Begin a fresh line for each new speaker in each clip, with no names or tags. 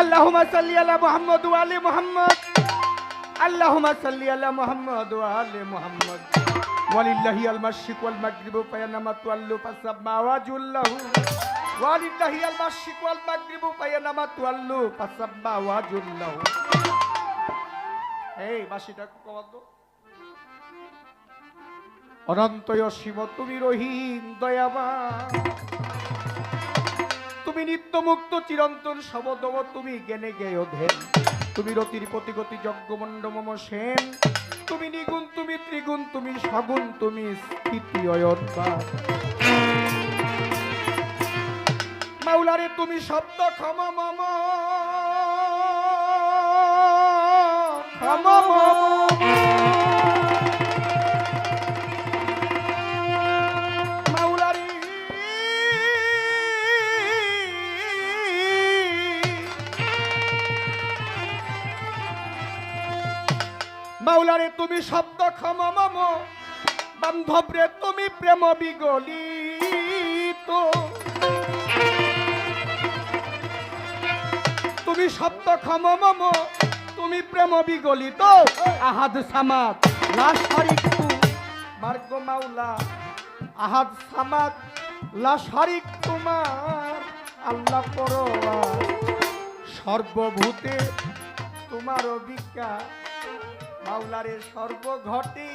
আল্লাহুম্মা সাল্লি আলা মুহাম্মদ ওয়া আলি মুহাম্মদ। আল্লাহুম্মা সাল্লি আলা মুহাম্মদ ওয়া আলি মুহাম্মদ। ওয়ালিল্লাহি আল মাশরিক ওয়াল মাগরিব ফায়ানামা তুআল্লু ফাসাব্বা ওয়াজুল্লাহু ওয়ালিল্লাহি আল মাশরিক ওয়াল মাগরিব ফায়ানামা তুআল্লু ফাসাব্বা ওয়াজুল্লাহু এই বাসিটা কবাদ্দ অনন্তয় শিব তুমি রহিম, দয়াবান। তুমি নিত্য মুক্ত চিরন্তন সমদম, তুমি জ্ঞানে জ্ঞেয় ধেন। তুমি রতির প্রতিগতি যজ্ঞমণ্ড মম সেন। তুমি নিগুণ, তুমি ত্রিগুণ, তুমি সগুণ, তুমি স্থিতি অয়ত্তা মাউলারে তুমি শব্দ ক্ষমা মম। ক্ষমা মম। মাওলারে তুমি শব্দ ক্ষম মম। বান্ধবরে তুমি প্রেম বিগলিত। তুমি শব্দ ক্ষম মম, তুমি প্রেম বিগলিত। আহাদ সামাদ, লাশ মার্গ মাওলা, আহাদ সামাদ, লাশ হরিক তোমার। আল্লাহ পরোয়ার, সর্বভূতে তোমার বিজ্ঞান মাওলারে সর্বঘটে।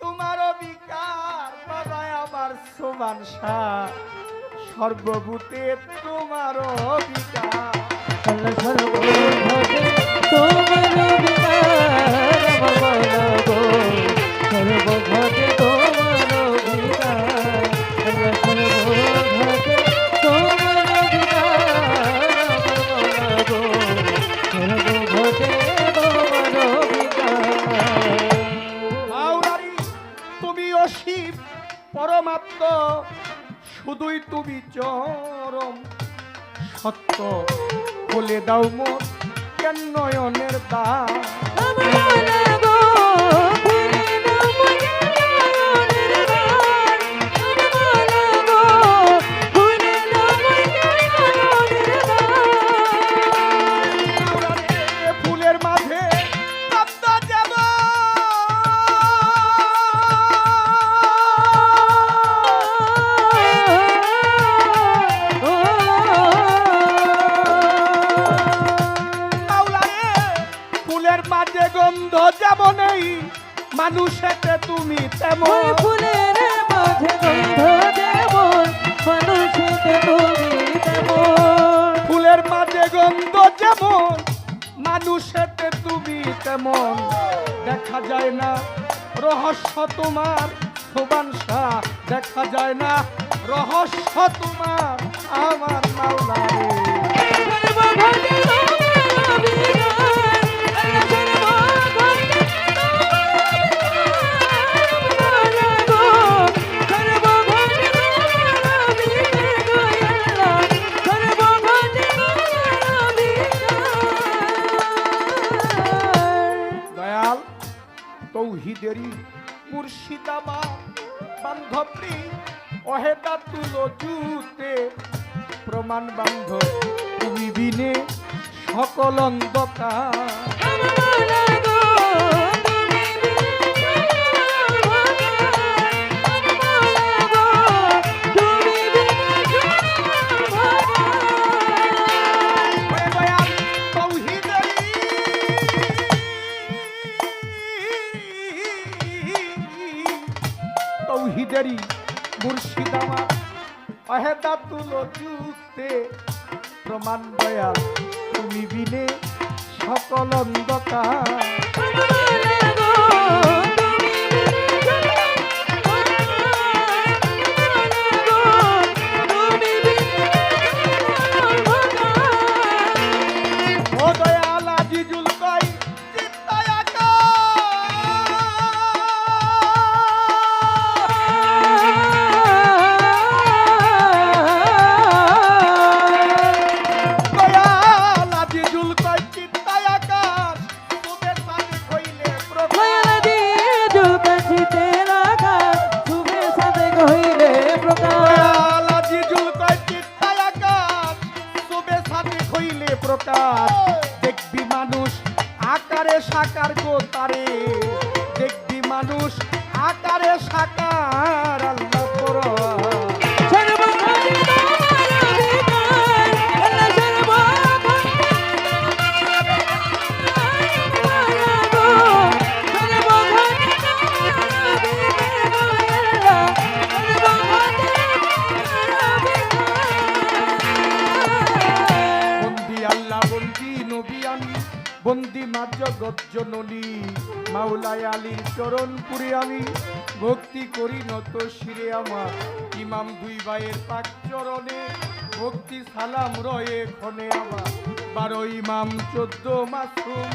তোমার বিকার বাবা আমার সমান সর্বভূতে তোমার বিকার
তোমার বিকার।
পরমাত্ম শুধুই তুমি চরম সত্য। বলে দাও মোর কেন নয়নের দ্বার? মাঝে গন্ধ যেমন নেই মানুষেতে তুমি তেমন।
ফুলের মাঝে গন্ধ যেমন মানুষেতে তুমি তেমন।
ফুলের মাঝে গন্ধ যেমন মানুষেতে তুমি তেমন। দেখা যায় না রহস্য তোমার শোভাংশা দেখা যায় না রহস্য তোমার আমার মাওলারে বান্ধবী অহেদা তুলো জুতে। প্রমাণ বান্ধব তুমি বিনে সকল অন্ধকার। তৌহিদেরি মুর্শিদাবাদ। অহেদা তুলো চুতে প্রমাণ দয়া তুমি বিনে সকল অন্ধকার। আমার দেখবি মানুষ আকারে সাকার গো তারে দেখবি মানুষ আকারে সাকার জননী মাওলায় আলীর চরণ পুরে আমি। ভক্তি করি নত শিরে আমার। ইমাম দুই ভাইয়ের পাক চরণে ভক্তি সালাম রয়ে ক্ষণে আমার। বারো ইমাম, চোদ্দ মাসুম,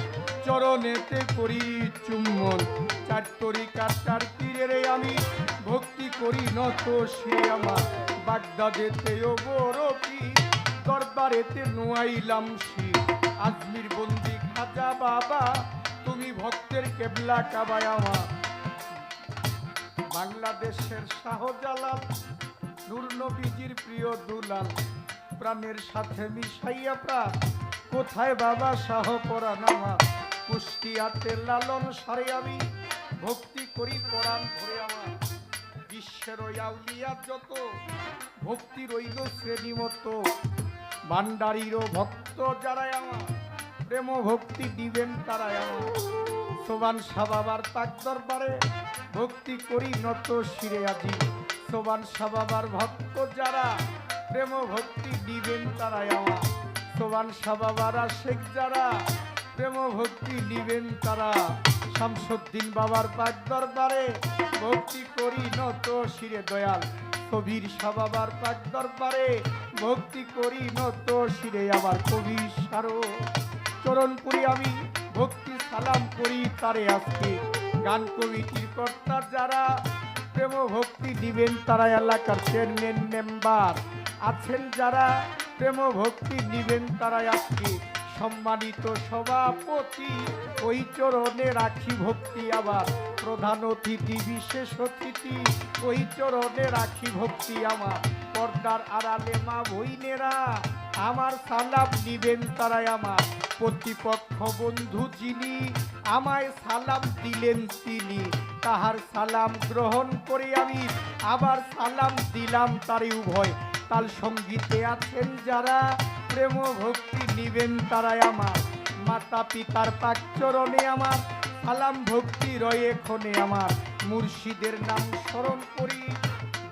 চরণেতে করি চুম্বন। চার তরিকার চার তীরে আমি। ভক্তি করি নত শিরে আমার। বাগদাদেতে ও বড় পীর দরবারেতে নোয়াইলাম শির। আজমির বন্দি খাজা বাবা তুমি ভক্তের কেবলা কাবায় আমার। বাংলাদেশের শাহজালাল, নূর নবীজির প্রিয় দুলাল, প্রাণের সাথে মিশাইয়া প্রাণ। কোথায় বাবা শাহ পরাণ আমার কুষ্টিয়াতে লালন সারে আমি, ভক্তি করি পরাণ ভরে আমার। বিশ্বের আউলিয়া যত, ভক্তি রইল শ্রেণি মতো ভান্ডারিরও ভক্ত যারাই আমার। প্রেম ভক্তি দিবেন আমার সোবান সাবাবার পাক দরবারে, ভক্তি করি নত শিরে আজি। সোবান সাবাবার ভক্ত যারা প্রেম ভক্তি দিবেন তারাই আমার সোবান সাবাবার শেখ যারা প্রেম ভক্তি দিবেন তারা। শামসুদ্দিন বাবার পাক দরবারে, ভক্তি করি নত শিরে দয়াল। কবির সাবাবার পাক দরবারে, ভক্তি করি নত শিরে আবার। কবির সারো। চরণপুরি আমি, ভক্তি সালাম করি তারে আজকে। গান কমিটির কর্তা যারা প্রেম ভক্তি দিবেন তারা এলাকার চেয়ারম্যান মেম্বার। আছেন যারা প্রেম ভক্তি দিবেন তারা আজকে। সম্মানিত সভাপতি, ওই চরণে রাখি ভক্তি আবার। প্রধান অতিথি, বিশেষ অতিথি, ওই চরণে রাখি ভক্তি আমার পর্দার আড়ালে মা বইনেরা আমার সালাম নিবেন তারাই আমার। প্রতিপক্ষ বন্ধু যিনি, আমায় সালাম দিলেন তিনি। তাহার সালাম গ্রহণ করে আমি আবার সালাম দিলাম তারই উভয়। তাল সঙ্গীতে আছেন যারা প্রেম ভক্তি নিবেন তারাই আমার। মাতা পিতার পাক চরণে আমার সালাম ভক্তি রয়ে ক্ষণে আমার। মুর্শিদের নাম স্মরণ করি,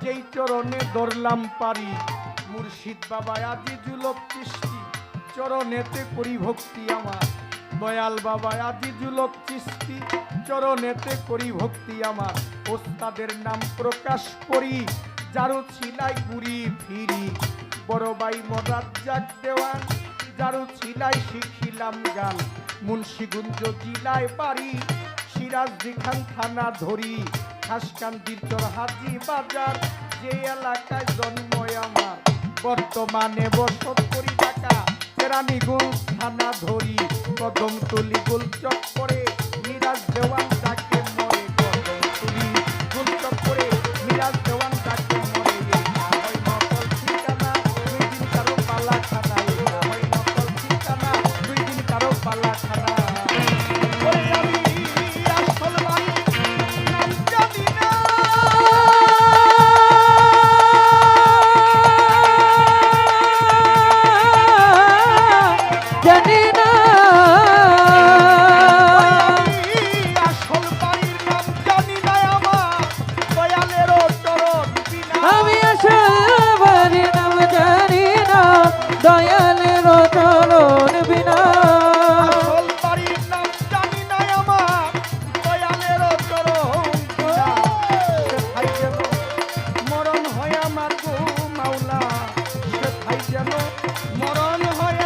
যেই চরণে দরলাম পারি। মুর্শিদ বাবা আজিজুল চিষ্টি চরণেতে করি ভক্তি আমার। দয়াল বাবা আজিজুল চিষ্টি চরণেতে করি ভক্তি আমার। ওস্তাদের নাম প্রকাশ করি। যারো ছিলাই ঘুরি ফিরি। বড় ভাই মরাজ্জাক দেওয়ান। যারো ছিলাই শিখিলাম গান। মুন্সিগঞ্জ জেলায় বাড়ি সিরাজদি খান থানা ধরি। খাসকান্দির চর হাজি বাজার। যে এলাকায় জন্ম আমার। বর্তমানে বসত করি ঢাকা। কেরানীগঞ্জ থানা ধরি কদমতলি গোল চক্করে। মরণ হয়